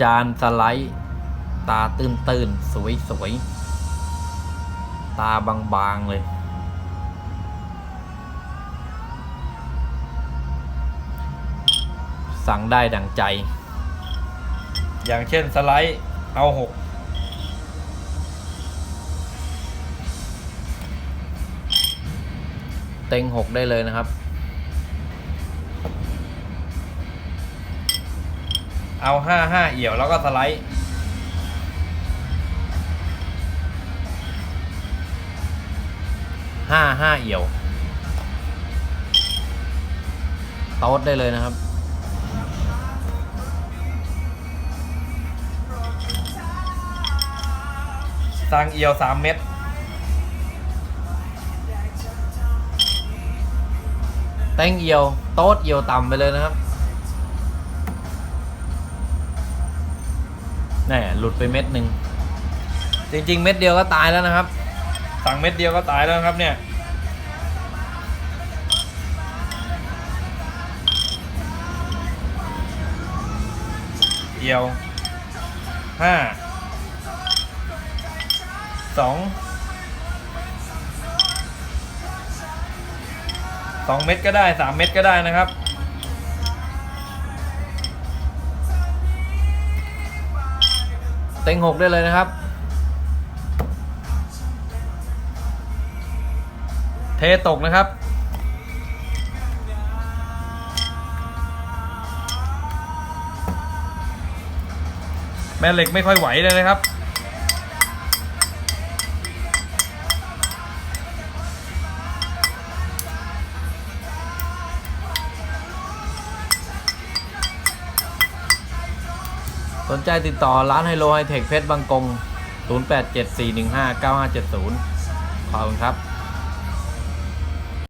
จานสไลด์ ตาตื่นตื่นสวยสวยๆตาบางๆเลย สั่งได้ดังใจ อย่างเช่นสไลด์เอาหกเต็งหกได้เลยนะครับ เอาห้าห้าเอี่ยวแล้วก็สไลด์ห้าห้าเอี่ยวโต๊ดได้เลยนะครับ สั่งเอี่ยวสามเม็ดแต้งเอียว โต๊ดเอียวต่ำไปเลยนะครับ แน่หลุดไปเม็ดหนึ่งจริง ๆ เม็ดเดียวก็ตายแล้วนะครับ สั่งเม็ดเดียวก็ตายแล้วนะครับเนี่ยเอียวห้าสองสองเม็ดก็ได้สามเม็ดก็ได้นะครับ เต็งหกได้เลยนะครับ เทตกนะครับ แม่เหล็กไม่ค่อยไหวเลยนะครับ สนใจติดต่อร้านไฮโลไฮเทคเพชรบางกง 0874159570 ขอบคุณครับ